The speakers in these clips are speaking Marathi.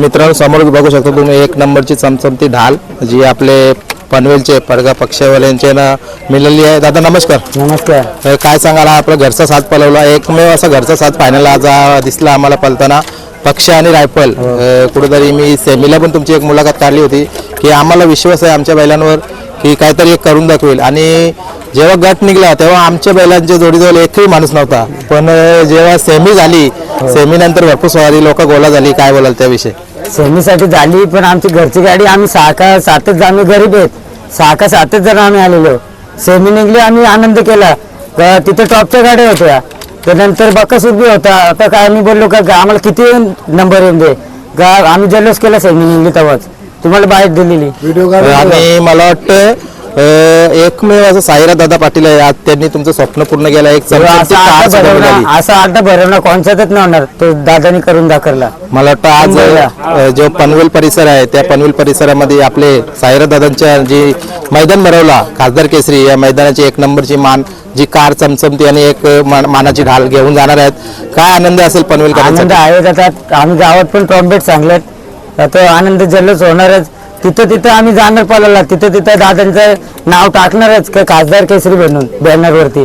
मित्रांनो समोर बघू शकता तुम्ही एक नंबरची चमचमती ढाल जी आपले पनवेलचे पडगा पक्षवाल्यांचे ना मिळाली आहे. दादा नमस्कार. नमस्कार. काय सांगाल हा आपला घरचा साथ पलवला. एकमेव असा घरचा साथ फायनल आज आ, दिसला आम्हाला पलताना. पक्ष आणि रायफल. अ, कुठेतरी मी सेमीला पण तुमची एक मुलाखत काढली होती की आम्हाला विश्वास आहे आमच्या बैलांवर की काहीतरी एक करून दाखवेल. आणि जेव्हा गट निघला तेव्हा आमच्या बैलांच्या जोडीजवळ एकही माणूस नव्हता. पण जेव्हा सेमी झाली सेमीनंतर भरपूर स्वारी लोक गोला झाली. काय बोलाल त्याविषयी? सेमीसाठी झाली पण आमची घरची गाडी आम्ही सहा का सातच जण आम्ही गरीब आहेत. सहा का सातच जण आम्ही आलेलो. सेमी निघली आम्ही आनंद केला. तर तिथे टॉपच्या गाड्या होत्या. तर नंतर बकस उभी होता. आता काय आम्ही बोललो का आम्हाला किती नंबर येऊन दे. आम्ही जल्लोष केला सेमी निघली तेव्हाच तुम्हाला बाहेर दिलेली. व्हिडिओ आणि मला वाटतं एकमेव असं साईरा दादा पाटील आहे. आज त्यांनी तुमचं स्वप्न पूर्ण केलं. एक असा मिळाली. भरवणं कोणच्यातच नाही होणार. तो दादानी करून दाखवला. मला वाटतं आज जो पनवेल परिसर आहे त्या पनवेल परिसरामध्ये आपले साईरा दादांच्या जी मैदान भरवला खासदार केसरी या मैदानाची एक नंबरची मान जी कार चमचमती आणि एक मान- मानाची ढाल घेऊन जाणार आहेत. काय आनंद असेल पनवेल आनंद आहे आम्ही गावात पण ट्रॉम्बेट सांगलेत आता आनंद जल्लोष होणारच. तिथं तिथं आम्ही जाणार पळाला तिथं तिथं दादांचं नाव टाकणारच का खासदार केसरी बनून बॅनरवरती.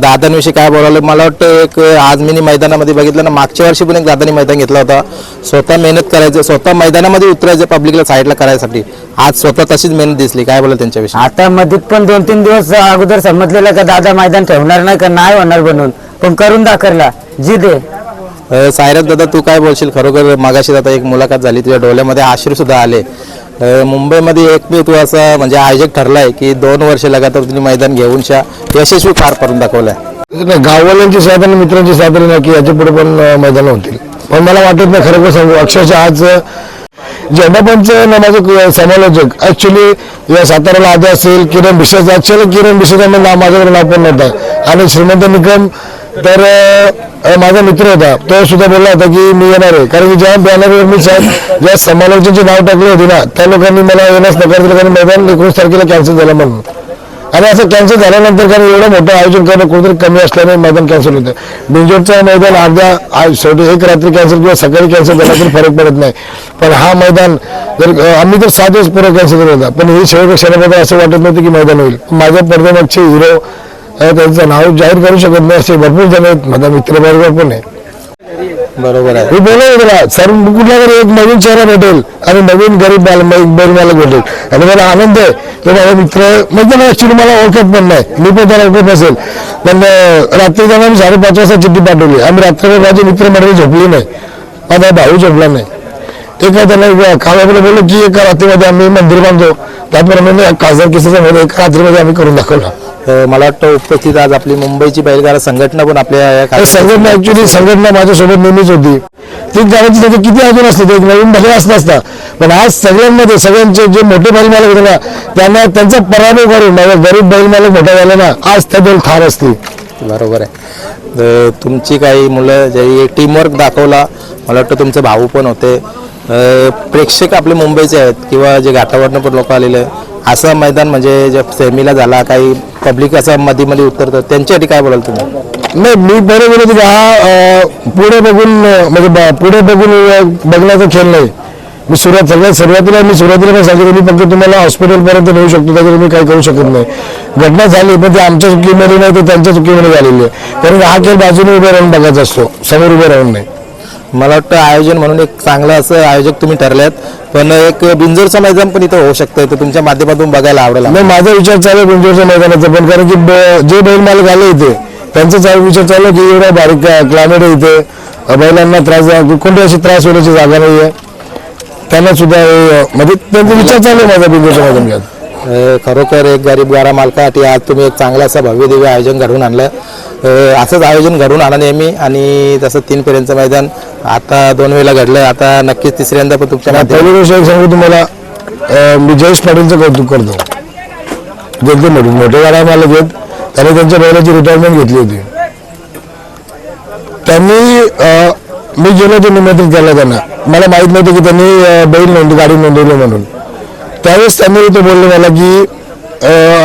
दादांविषयी काय बोलावलं मला वाटतं एक आज मी मैदानामध्ये बघितलं ना मागच्या वर्षी पण एक दादानी मैदान घेतला होता. स्वतः मेहनत करायचं स्वतः मैदानामध्ये उतरायचं पब्लिकला साईडला करायसाठी. आज स्वतः तशीच मेहनत दिसली. काय बोला त्यांच्याविषयी? आता मधीत पण दोन तीन दिवस अगोदर समजलेलं का दादा मैदान ठेवणार नाही का नाही होणार बनून. पण करून दाखवला. जी दे. अ, सायराज दादा तू काय बोलशील? खरोखर मागाशी आता एक मुलाखत झाली तुझ्या डोळ्यामध्ये आश्रू सुद्धा आले. मुंबईमध्ये एक तू असा म्हणजे आयोजक ठरलाय की दोन वर्ष लगातार तुम्ही मैदान घेऊन शा यशस्वी पार करून दाखवलाय. गाववाल्यांची साथ आणि मित्रांची साथ ना की याच्यापुढे पण मैदान होतील. पण मला वाटत नाही खरं सांगू अक्षरशः आज झेंडापंच ना माझं समालोचक ऍक्च्युली या साताऱ्याला आधी असेल किरण बिशेष अक्षर किरण बिशेचा नाव माझ्याकडे नाव पण नव्हता. आणि श्रीमंत निकम तर माझा मित्र होता तो सुद्धा बोलला होता की मी येणार आहे. कारण की ज्या बॅनरवर मी साहेब ज्या समालोचनाचे नाव टाकले होते ना त्या लोकांनी मला येण्यास नकार दिला कारण मैदान एकोणीस तारखेला कॅन्सल झालं म्हणून. आणि असं कॅन्सल झाल्यानंतर कारण एवढं मोठं आयोजन करणं कुठेतरी कमी असल्याने मैदान कॅन्सल होतं. बिंजोरचं मैदान अर्ध्या आज शेवटी एक रात्री कॅन्सल किंवा सकाळी कॅन्सल झाला तरी फरक पडत नाही. पण हा मैदान जर आम्ही तर सात दिवस पूर्ण कॅन्सल करत होता. पण हे शेवट क्षणामध्ये असं वाटत नव्हतं की मैदान होईल. माझ्या पडद्यामागचे हिरो त्यांचं नाव जाहीर करू शकत नाही असे भरपूर जण आहेत माझा मित्रबरोबर पण आहे. बरोबर आहे. तुला सर कुठला तरी एक नवीन चेहरा भेटेल आणि नवीन गरीब बाल बैल मालक भेटेल. आणि मला आनंद आहे की माझा मित्र म्हणजे ऍक्च्युली मला ओळखत पण नाही. मी पण त्याला ओळखत नसेल. पण रात्री त्यांना मी साडेपाच वाजता चिठ्ठी पाठवली. आम्ही रात्रभर माझे मित्र मंडळी झोपली नाही. माझा भाऊ झोपला नाही. ते काय त्यांना कामाकडे बोललो की एका रात्रीमध्ये आम्ही मंदिर बांधतो. त्याप्रमाणे खासदार किस्साचा मध्ये एका रात्रीमध्ये आम्ही करून दाखवला. मला वाटतं उपस्थित आज आपली मुंबईची बैलगाडा संघटना पण आपल्या या आणि कार्यक्रमात- संघटना ऍक्च्युली संघटना माझ्यासोबत नेहमीच होती. ती गावाची त्याचे किती अजून असते ते नवीन भले असत असता. पण आज सगळ्यांमध्ये सगळ्यांचे जे मोठे बैल मालक होते ना त्यांना त्यांचा पराभव करून माझा गरीब बैल मालक मोठा झाला ना आज त्या बैल ठार असते बरोबर आहे. अ, तुमची काही मुलं जे टीमवर्क दाखवला मला वाटतं तुमचे भाऊ पण होते. प्रेक्षक आपले मुंबईचे आहेत किंवा जे घाटावरनं पण लोक आलेले आहेत. असं मैदान म्हणजे जे सेमीला झाला काही पब्लिक असं मध्ये मध्ये उतरतं त्यांच्यासाठी काय बोलाल तुम्ही? नाही मी बरोबर होतो हा पुढे बघून म्हणजे ब- पुढे बघून बघण्याचा खेळ नाही. मी सुरुवात सगळ्यात सुरुवातीला मी सुरुवातीला पण सांगितलं मी फक्त तुम्हाला हॉस्पिटलपर्यंत नेऊ शकतो त्याच्यावर मी काही करू शकत नाही. घटना झाली पण ती आमच्या चुकीमध्ये नाही तर त्यांच्या चुकीमध्ये झालेली आहे. कारण हा खेळ बाजूने उभे राहून बघायचा असतो समोर उभे राहून नाही. मला वाटतं आयोजन म्हणून एक चांगलं असं आयोजक तुम्ही ठरल्यात पण एक बिंजोरचं मैदान पण इथं होऊ शकतं तर तुमच्या माध्यमातून बघायला आवडेल नाही माझा विचार चालू आहे गुंजोरच्या मैदानाचा पण कारण की ब- जे बैल मालक आले इथे त्यांचा चालू विचार चालू आहे की एवढा बारीक क्लायमेट आहे इथे. बैलांना त्रास कोणती अशी त्रास होण्याची जागा नाही आहे त्यांना सुद्धा हे, म्हणजे त्यांचा विचार चालू आहे माझा गुंजोरच्या मैदानात अ, खरोखर एक गरीब गाडा मालकासाठी आज तुम्ही एक चांगलं असं भव्य दिव्य आयोजन घडवून आणलं. असंच आयोजन घडवून आणा नेहमी आणि तसं तीन फेऱ्यांचं मैदान आता दोन वेळेला घडलं. आता नक्कीच तिसऱ्यांदा पण तुमच्या माध्यमातून पहिली गोष्ट एक सांगू तुम्हाला मी जयेश पाटीलचं कौतुक करतो. जे एकदम मोठे मोठे गाडा मालक आहेत. त्यांनी त्यांच्या बैलाची रिटायरमेंट घेतली होती. त्यांनी मी गेलो होतो निमंत्रित केलं त्यांना. मला माहीत नव्हतं की त्यांनी बैल नोंद गाडी नोंदवली म्हणून. त्यावेळेस त्यांनी इथे बोलले मला की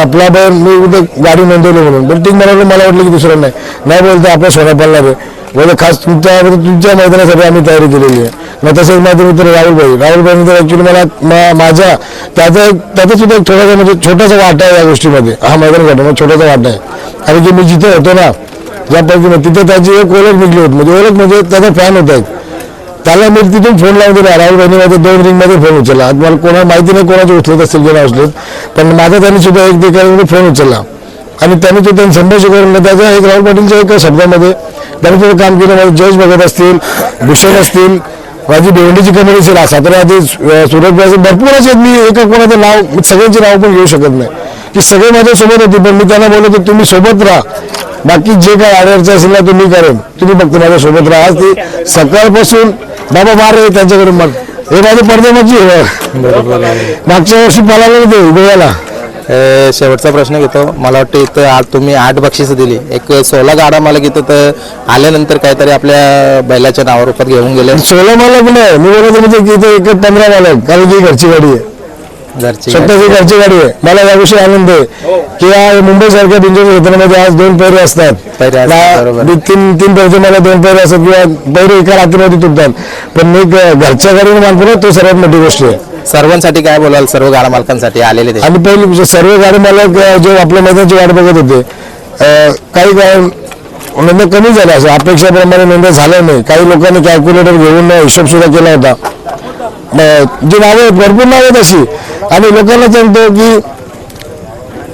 आपला बैल मी इथे गाडी नोंदवली म्हणून. पण ठीक मला मला वाटलं की दुसरं नाही. नाही बोलतो आपला स्वतः पडणार आहे. बोलतो खास तुमच्या तुमच्या मैदानासाठी आम्ही तयारी केलेली आहे. मग तसंच माझे मित्र राहुलभाई राहुलभाईने तर ॲक्च्युली मला मा- माझ्या त्याचा एक त्याचा सुद्धा एक थोडासा म्हणजे छोटासा वाटा आहे या गोष्टीमध्ये. हा मैदान घडला मग म्हणजे छोटासा वाटा आहे. कारण की मी जिथे होतो ना ज्या पद्धतीनं तिथे त्याची एक ओळख निघली होती. म्हणजे ओळख म्हणजे त्याचा फॅन होता एक. त्याला मी तिथून फोन लावून दिला राहुल बहिणी माझे दोन रिंगमध्ये फोन उचलला. आता मला कोणा माहिती नाही कोणाचे उचलत असतील किंवा उचलत पण माझा त्यांनी सुद्धा एक ठिकाणी फोन उचलला. आणि त्यांनी तो त्यांनी संभाषण करून त्याचा एक राहुल पाटीलच्या एक शब्दामध्ये त्यांनी थोडं काम केलं माझे जज बघत असतील भूषण असतील माझी भिवंडीची कमिटी असेल सातारा आधी सुरत असेल भरपूर असे आहेत. मी एका कोणाचं नाव सगळ्यांचे सगळ्यांची नाव पण घेऊ शकत नाही. की सगळे माझ्या सोबत होते पण मी त्यांना बोललो की तुम्ही सोबत राहा. बाकी जे काही अडचण असेल ना तुम्ही करेन. तुम्ही फक्त माझ्या सोबत राहा ती सकाळपासून बाबा मार आहे त्यांच्याकडे मग. हे माझे बरोबर आहे. मागच्या वर्षी पळाले होते गोव्याला अ, शेवटचा प्रश्न घेतो. मला वाटतं इथं आज तुम्ही आठ बक्षिसं दिली. एक सोळा गाडा मला इथं तर आल्यानंतर काहीतरी आपल्या बैलाच्या नावावर रूपात घेऊन गेले. सोळा मालक नाही. मी बोलत म्हणजे की इथे एक पंधरा मालक. कारण की घरची गाडी आहे. स्वतःची घरची गाडी आहे. मला याविषयी आनंद आहे. की या मुंबई सारख्या बिंजोर क्षेत्रामध्ये आज दोन पैरे असतात. तीन तीन पैसे मला दोन पैरे असतात किंवा पैरे एका रात्रीमध्ये तुटतात. पण मी घरच्या गाडीने मानतो तो सर्वात मोठी गोष्ट आहे. सर्वांसाठी काय बोलाल? सर्व गाडा मालकांसाठी आलेले आणि पहिली म्हणजे सर्व गाडी मालक जे आपल्या मैदानाची वाट बघत होते काही काय नोंद कमी झाल्या. असं अपेक्षाप्रमाणे नोंद झाल्या नाही. काही लोकांनी कॅल्क्युलेटर घेऊन हिशोब सुद्धा केला होता. जी नावं आहेत भरपूर नावं आहेत अशी. आणि लोकांना सांगतो की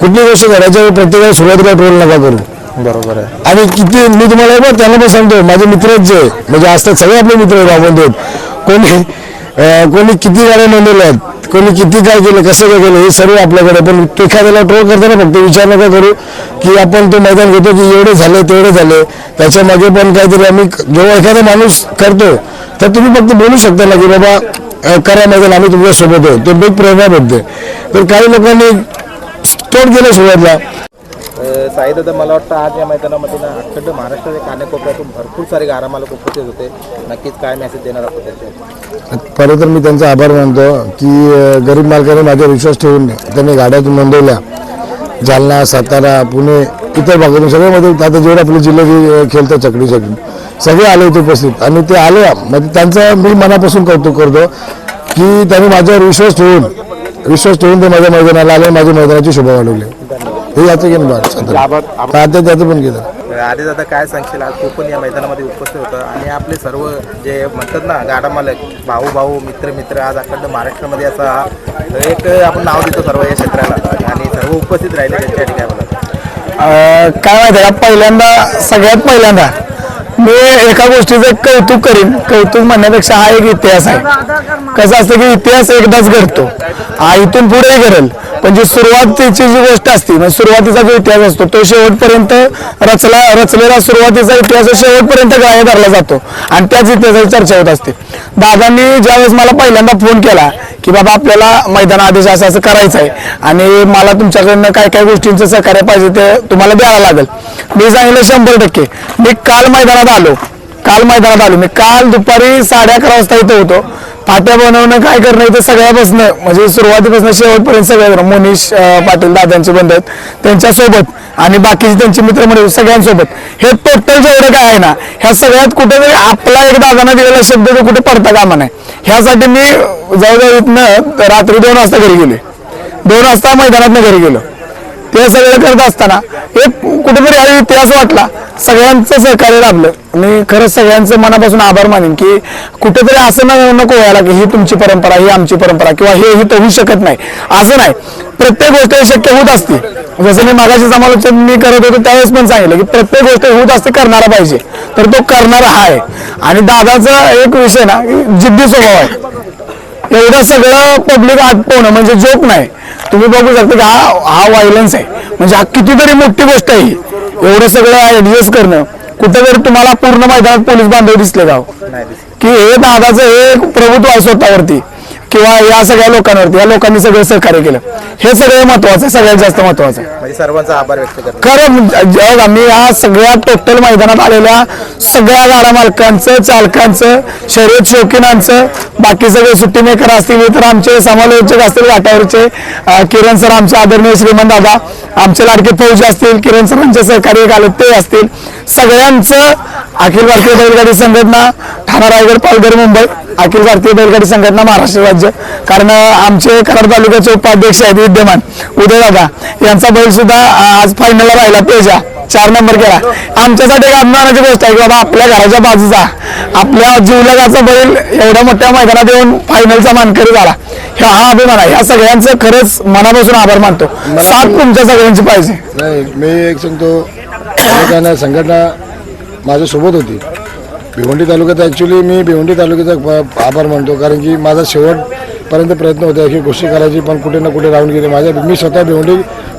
कुठली गोष्ट करायच्या वेळी प्रत्येकाला सुरुवातीला ट्रोल नका करू. बरोबर आहे. आणि किती मी तुम्हाला बार त्यांना पण सांगतो माझे मित्र आहेत जे म्हणजे असतात सगळे आपले मित्र आहेत आपण देत कोणी कोणी किती गाड्या नोंदवल्या आहेत कोणी किती काय केलं कसं काय केलं हे सर्व आपल्याकडे. पण एखाद्याला ट्रोल करताना फक्त विचार नका करू की आपण तो मैदान घेतो की एवढे झाले तेवढे झाले. त्याच्यामागे पण काहीतरी आम्ही जेव्हा एखादा माणूस करतो तर तुम्ही फक्त बोलू शकता ना की बाबा अं, करा मैदान आम्ही तुमच्यासोबत आहे. ते प्रेरणा भेटते तर काही लोकांनी तोड केलं सुरुवातीला. साई दादा मला वाटतं आज या मैदानामध्ये ना अखंड महाराष्ट्राच्या कानेकोपऱ्यातून भरपूर सारे गाडा मालक उपस्थित होते. नक्कीच काय मेसेज देणार आपण त्याच्यावर खरं तर मी त्यांचा आभार मानतो की गरीब मालकाने माझ्यावर विश्वास ठेवून त्यांनी गाड्या नोंदवल्या. जालना सातारा पुणे इतर भागातून सगळ्यामध्ये आता जेवढे आपले जिल्ह्याचे खेळतात चकडी चकडी सगळे आले होते उपस्थित. आणि ते आले म्हणजे त्यांचं मी मनापासून कौतुक करतो की त्यांनी माझ्यावर विश्वास ठेवून विश्वास ठेवून ते माझ्या मैदानाला आले माझ्या मैदानाची शोभा वाढवली. हे याचं बरं आता त्याचं पण केलं आधी दादा काय सांगशील? आज तू पण या मैदानामध्ये उपस्थित होता आणि आपले सर्व जे म्हणतात ना गाडा मालक भाऊ भाऊ मित्र मित्र आज अखंड महाराष्ट्रामध्ये असा हा एक आपण नाव देतो सर्व या क्षेत्राला. आणि सर्व उपस्थित राहिले बोला अं, काय माहिती पहिल्यांदा सगळ्यात पहिल्यांदा मी एका गोष्टीचं एक कौतुक करीन. कौतुक म्हणण्यापेक्षा हा एक इतिहास आहे. कसं असतं की इतिहास एकदाच घडतो. हा इथून पुढे घडेल. पण जी सुरुवातीची जी गोष्ट असते म्हणजे सुरुवातीचा जो इतिहास असतो तो शेवटपर्यंत रचला रचलेला सुरुवातीचा इतिहास शेवटपर्यंत ग्राह्य धरला जातो. आणि त्याच इतिहासाची चर्चा होत असते. दादांनी ज्यावेळेस मला पहिल्यांदा फोन केला की बाबा आपल्याला मैदान आदेश असं असं करायचं आहे आणि मला तुमच्याकडनं काय काय गोष्टींचं सहकार्य पाहिजे ते तुम्हाला द्यावं लागेल. मी सांगितलं शंभर टक्के. मी काल मैदानात आलो. काल मैदानात आलो. मी काल दुपारी साडे अकरा वाजता इथं होतो. पाट्या बनवणं काय करणं इथं सगळ्यापासून म्हणजे सुरुवातीपासून शेवटपर्यंत सगळ्या मोनीश पाटील दादांचे बंद आहेत त्यांच्यासोबत आणि बाकीचे त्यांचे मित्रमंडळी सगळ्यांसोबत. हे टोटल जेवढं काय आहे ना ह्या सगळ्यात कुठेतरी आपला एक दादांना दिलेला शब्द तो कुठे पडता कामा नाही ह्यासाठी मी जवळजवळ इथनं रात्री दोन वाजता घरी गेले दोन वाजता मैदानातनं घरी गेलो. ते सगळं करत असताना एक कुठेतरी हा इतिहास वाटला. सगळ्यांचं सहकार्य लाभलं. आणि खरंच सगळ्यांचं मनापासून आभार मानेन की कुठेतरी असं न नको व्हायला की ही तुमची परंपरा ही आमची परंपरा किंवा हे ही तर होऊ शकत नाही. असं नाही. प्रत्येक गोष्ट शक्य होत असते. जसं मी मागाशी समालोचन मी करत होतो त्यावेळेस पण सांगितलं की प्रत्येक गोष्ट होत असते करणारा पाहिजे. तर तो करणारा हा आहे. आणि दादाचा एक विषय ना जिद्दी स्वभाव आहे. एवढं सगळं पब्लिक आटपवणं म्हणजे जोक नाही. तुम्ही बघू शकता की हा हा व्हायलन्स आहे. म्हणजे हा कितीतरी मोठी गोष्ट आहे. एवढं सगळं ऍडजस्ट करणं. कुठेतरी तुम्हाला पूर्ण मैदानात पोलीस बांधव दिसले. गाव की हे दादाचं हे प्रभुत्व आहे स्वतःवरती. किंवा या सगळ्या लोकांवरती या लोकांनी सगळं सहकार्य केलं. हे सगळं महत्वाचं आहे सगळ्यात जास्त महत्वाचं आहे. म्हणजे सर्वांचा आभार व्यक्त करतो. खरं आम्ही या सगळ्या टोटल मैदानात आलेल्या सगळ्या गाडा मालकांचं चालकांचं शर्यत शौकीनांचं बाकी सगळे सुट्टी मेकर असतील तर आमचे समालोचक असतील वाटावरचे अं, किरण सर आमचे आदरणीय श्रीमंत दादा आमचे लाडके फौजी असतील किरण सरांचे सहकार्य आले ते असतील. सगळ्यांचं अखिल भारतीय बैलगाडी संघटना ठाणा रायगड पालघर मुंबई अखिल भारतीय बैलगाडी संघटना महाराष्ट्र राज्य. कारण आमचे कराड तालुक्याचे उपाध्यक्ष आहेत विद्यमान उदयदादा यांचा बैल सुद्धा आज फायनलला राहिला. पेजा चार नंबर केला. आमच्यासाठी एक अभिमानाची गोष्ट आहे की बाबा आपल्या घराच्या बाजूचा आपल्या जीवलगाचा बैल एवढ्या मोठ्या मैदानात येऊन फायनलचा मानकरी झाला. ह्या हा अभिमान आहे. या सगळ्यांचं खरंच मनापासून आभार मानतो. साथ तुमच्या सगळ्यांची पाहिजे. नाही मी एक सांगतो संघटना माझ्यासोबत होती. भिवंडी तालुक्यात ॲक्च्युली मी भिवंडी तालुक्याचा प- आभार मानतो. कारण की माझा शेवटपर्यंत प्रयत्न होता की गोष्टी करायची पण कुठे ना कुठे राहून गेली. माझ्या मी स्वतः भिवंडी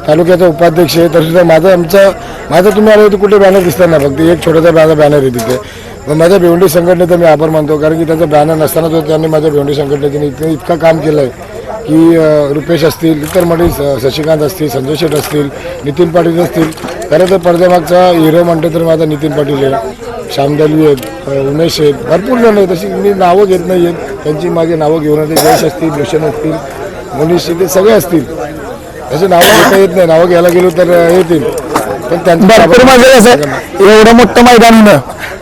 तालुक्याचा उपाध्यक्ष आहे. तर सुद्धा माझं आमचं माझं तुम्ही आलं होतं कुठे बॅनर दिसतात ना फक्त एक छोटासा माझा बॅनर आहे तिथे. पण माझ्या भिवंडी संघटनेचा मी आभार मानतो. कारण की त्यांचा बॅनर नसताना तो त्यांनी माझ्या भिवंडी संघटनेने इतकं इतकं काम केलं आहे की रुपेश असतील इतर मंडळी शशिकांत असतील संजय शेठ असतील नितीन पाटील असतील. खरं तर पडद्यामागचा हिरो म्हणतो तर माझा नितीन पाटील आहे. श्यामदलवी आहेत उमेश आहेत भरपूर जण आहेत. तशी मी नावं घेत नाही आहेत. त्यांची माझी नावं घेऊन येते. यश असतील भूषण असतील मुनीश ते सगळे असतील. त्याची नावं घेता येत नाही. नावं घ्यायला गेलो तर येतील. पण त्यांचं एवढं मोठं मैदान होणं.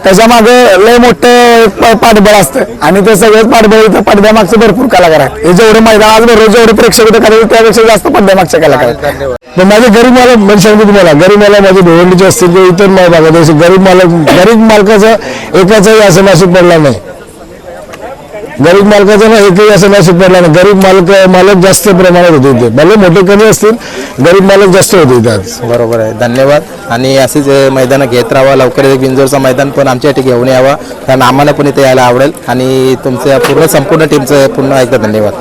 त्याच्यामागे लय मोठं पाठबळ असतं. आणि ते सगळेच पाठबळ इथं पडद्यामागचे भरपूर कलाकार आहेत. हे जेवढं मैदान आज बरोबर जेवढे प्रेक्षक इथं करायचे त्यापेक्षा जास्त पडद्यामागचे कलाकार आहेत. पण माझे गरीब मालक म्हणजे सांगतो तुम्हाला गरीब मालक माझे भिवंडीचे असतील किंवा इतर माल गरीब मालक गरीब मालकाचा एकाचाही असं नाशिक पडला नाही. गरीब मालकाचा ना एकही असं नाशिक पडला नाही गरीब मालक मालक जास्त प्रमाणात होते इथे. भले मोठे कमी असतील गरीब मालक जास्त होते इथे आज. बरोबर आहे. धन्यवाद. आणि असेच मैदानं घेत राहावा. लवकर एक बिंजोरचं मैदान पण आमच्यासाठी घेऊन यावा. कारण आम्हाला पण इथे यायला आवडेल. आणि तुमच्या पूर्ण संपूर्ण टीमचं पुन्हा एकदा धन्यवाद.